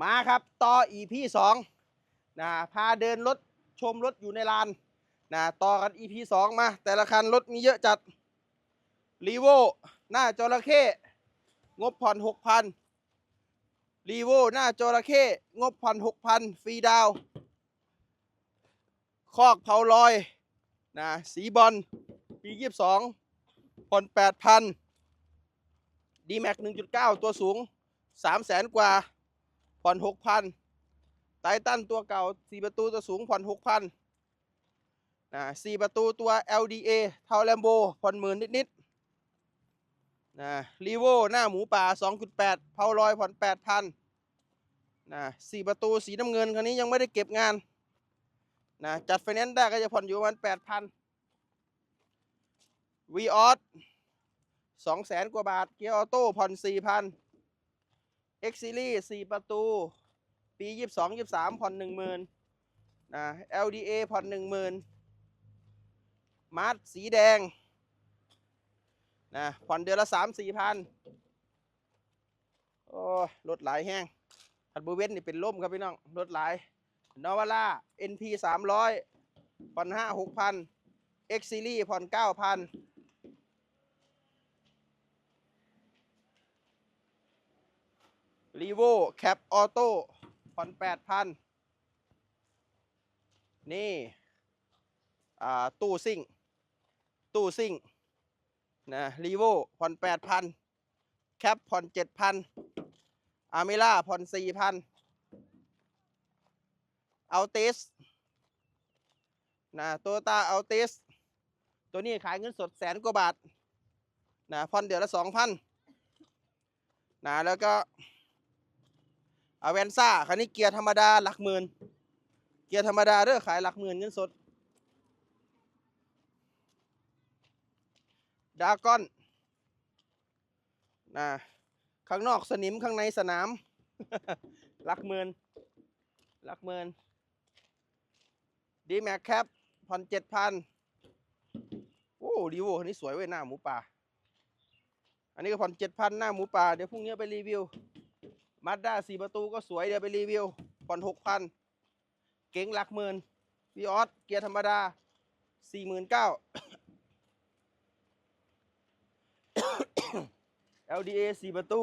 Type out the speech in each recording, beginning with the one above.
มาครับต่อ EP สองนะพาเดินรถชมรถอยู่ในลานนะต่อกัน EP สองมา แต่ละคันรถมีเยอะจัดรีโวหน้าจระเข้งบผ่อนหกพันรีโวหน้าจระเข้งบผ่อนหกพันฟรีดาวคอกเผาลอยนะสีบอลปียี่สิบสองผ่อนแปดพันดีแม็กหนึ่งจุดเก้าตัวสูงสามแสนกว่า ผ่อนหกพันไททันตัวเก่าสี่ประตูตัวสูงผ่อนหกพันนะสี่ประตูตัว LDA เท่าแลมโบผ่อนหมื่นนิดๆนะรีโวหน้าหมูป่า 2.8เผาลอยผ่อน8,000นะสี่ประตูสีน้ำเงินคันนี้ยังไม่ได้เก็บงานนะจัดไฟแนนซ์ได้ก็จะผ่อนอยู่ประมาณ8,000วีออสสองแสนกว่าบาท เกียร์ออโต้ผ่อน4,000 X Series 4 ประตู ปี 22 23 ผ่อน 10,000นะ LDA ผ่อน 10,000มาร์ทสีแดงนะผ่อนเดือนละ 3 4พันโอ้รถหลายแห้งคันบูเวนนี่เป็นล่มครับพี่น้อง รถหลายนอวาร่า NP 300ผ่อน 5 6,000 X Series ผ่อน 9,000 รีโวแคปออโต้ผ่อนแปดพันนี่อ่าตู้ซิ่ง ตู้ซิ่งนะรีโวผ่อนแปดพันแคปผ่อนเจ็ดพันอาเมล่าผ่อนสี่พันเอาติสนะโตตาเอาติสตัวนี้ขายเงินสดแสนกว่าบาทนะผ่อนเดือนละสองพันนะแล้วก็ อเวนซ่าคันนี้เกียร์ธรรมดาหลักหมื่นเกียร์ธรรมดาเด้อขายหลักหมื่นเงินสดดาก้อนนะข้างนอกสนิมข้างในสนามหลักหมื่นหลักหมื่นดีแม็กแคปผ่อนเจ็ดพันโอ้ดีโวคันนี้สวยเว้ยหน้าหมูป่า อันนี้ก็ผ่อนเจ็ดพันหน้าหมูป่า เดี๋ยวพรุ่งนี้ไปรีวิว มาด้าสี่ประตูก็สวยเดี๋ยวไปรีวิวผ่อนหกพันเก๋งหลักหมื่นวีออสเกียร์ธรรมดาสี่หมื่นเก้า LDA สี่ประตู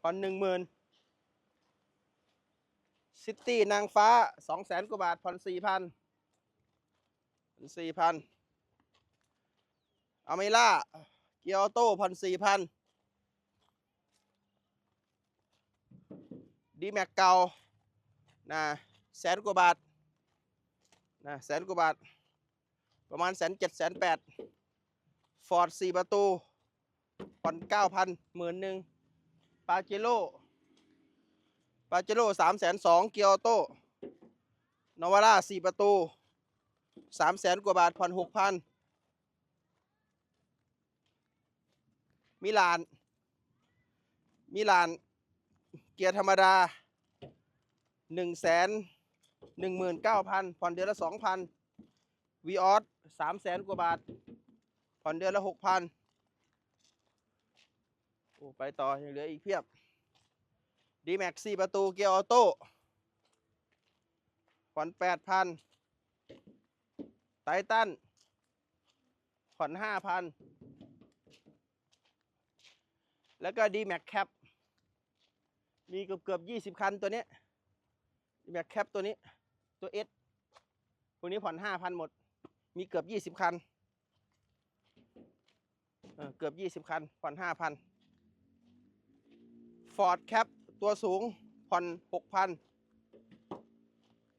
ผ่อนหนึ่งหมื่นซิตี้นางฟ้าสองแสนกว่าบาทผ่อนสี่พันผ่อนสี่พันอเมล่าเกียร์ออโต้ผ่อนสี่พัน ดีแม็กเก่านะแสนกว่าบาทนะแสนกว่าบาท ประมาณแสนเจ็ดแสนแปดฟอร์ดสี่ประตูผ่อนเก้าพันหมื่นหนึ่งปาเจโร่ปาเจโร่สามแสนสองเกียวโต้นวาร่าสี่ประตูสามแสนกว่าบาทผ่อนหกพันมิลาน มิลาน เกียร์ธรรมดาหนึ่งแสนหนึ่งหมื่นเก้าพันผ่อนเดือนละสองพันวีออสสามแสนกว่าบาท ผ่อนเดือนละหกพันโอ้ไปต่อ ยังเหลืออีกเพียบดีแม็กซี่ประตูเกียร์ออโต้ผ่อนแปดพันไททันผ่อนห้าพันแล้วก็ดีแม็กแคป มีเกือบเกือบยี่สิบคันตัวนี้แม็กแคปตัวนี้ตัวเอสพวกนี้ผ่อนห้าพันหมด มีเกือบยี่สิบคันเกือบยี่สิบคัน ผ่อนห้าพันฟอร์ดแคปตัวสูง ผ่อนหกพัน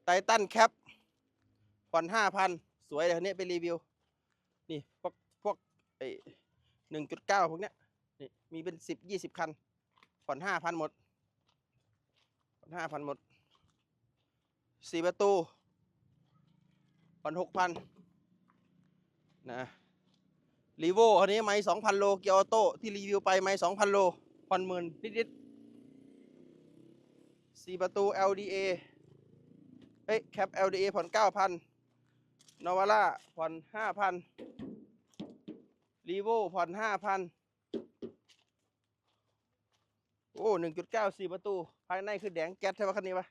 ไททันแคปผ่อนห้าพันสวยเลยคันนี้ไปรีวิว นี่พวกพวกไอหนึ่งจุดเก้าพวกเนี้ยนี่มีเป็นสิบยี่สิบคัน ผ่อนห้าพันหมด ห้าพันหมดสี่ประตูผ่อนหกพันนะรีโวอันนี้ไม่สองพันโล เกียร์ออโต้ที่รีวิวไปไม่สองพันโลผ่อนหมื่นนิดๆสี่ประตู LDA เอ้ยแคป LDA ผ่อนเก้าพันนวาร่าผ่อนห้าพันรีโวผ่อนห้าพัน โอ้หนึ่งจุดเก้าสี่ประตู ภายในคือแดงแก๊สใช่ปะคันนี้ปะ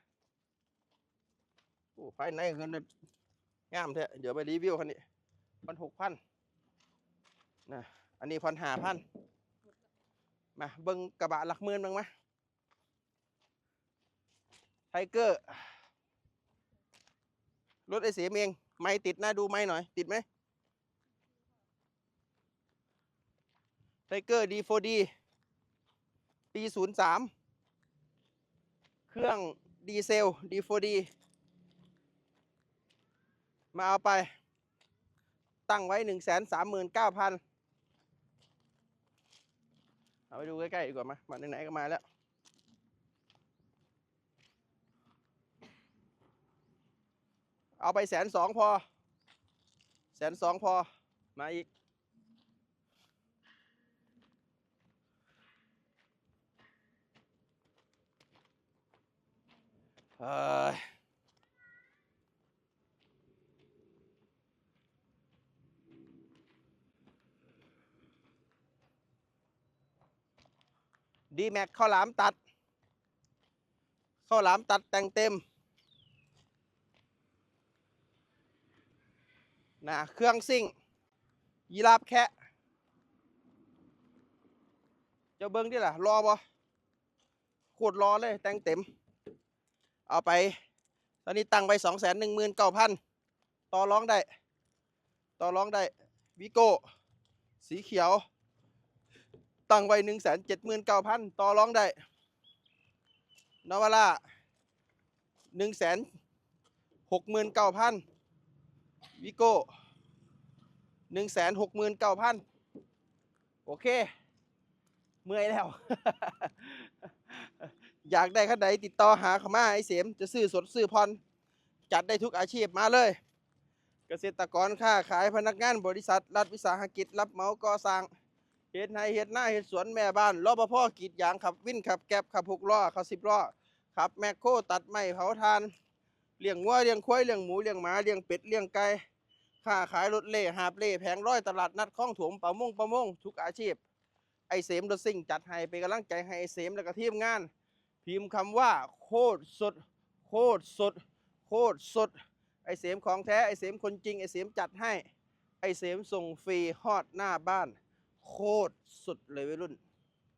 โอ้ภายในคือเนี่ยงามแท้เดี๋ยวไปรีวิวคันนี้พันหกพันนะอันนี้พันห้าพันมาเบิ้งกระบะหลักหมื่นบ้างไหมไทเกอร์รถไอเสียเอง ไม่ติดนะดูไม่หน่อย ติดไหมไทเกอร์ดีโฟดี ปีศูนย์สามเครื่องดีเซลดีโฟดีมาเอาไป ตั้งไว้หนึ่งแสนสามหมื่นเก้าพันเอาไปดูใกล้ๆดีกว่ามามาไหนๆก็มาแล้วเอาไปแสนสองพอแสนสองพอมาอีก เอ้ยดีแม็กข้าวหลามตัด ข้าวหลามตัดแต่งเต็มนะเครื่องซิ่ง ยีราฟแคะจ้าเบิ้งดิล่ะ รอบ่โคตรรอเลย แต่งเต็ม เอาไป ตอนนี้ตั้งไปสองแสนหนึ่งหมื่นเก้าพันต่อร้องได้ ต่อร้องได้วิโก้สีเขียว ตั้งไว้หนึ่งแสนเจ็ดหมื่นเก้าพันต่อร้องได้นวาร่าหนึ่งแสนหกหมื่นเก้าพันวิโก้หนึ่งแสนหกหมื่นเก้าพันโอเค เมื่อยแล้ว อยากได้คันใดติดต่อหาเขามาไอเสมจะซื้อสดซื้อพรจัดได้ทุกอาชีพมาเลย เกษตรกรค้าขายพนักงานบริษัท รัฐวิสาหกิจ รับเหมาก่อสร้างเฮ็ดไร่เฮ็ดหน้าเฮ็ดสวนแม่บ้านรปภกรีดยางขับวิ่นขับแก๊บขับหกล้อขับสิบล้อขับแมคโครตัดไม้เผาทานเลี้ยงวัวเลี้ยงควายเลี้ยงหมูเลี้ยงหมาเลี้ยงเป็ดเลี้ยงไก่ค้าขายรถเล่หาบเล่แผงร้อยตลาดนัดคลองถมประมงประมงทุกอาชีพไอเสมรถซิ่งจัดให้เป็นกำลังใจให้ไอเสมและก็ทีมงาน พิมพ์คำว่าโคตรสด โคตรสด โคตรสด ไอเสมของแท้ ไอเสมคนจริง ไอเสมจัดให้ ไอเสมส่งฟรีฮอดหน้าบ้าน โคตรสุดเลยวัยรุ่น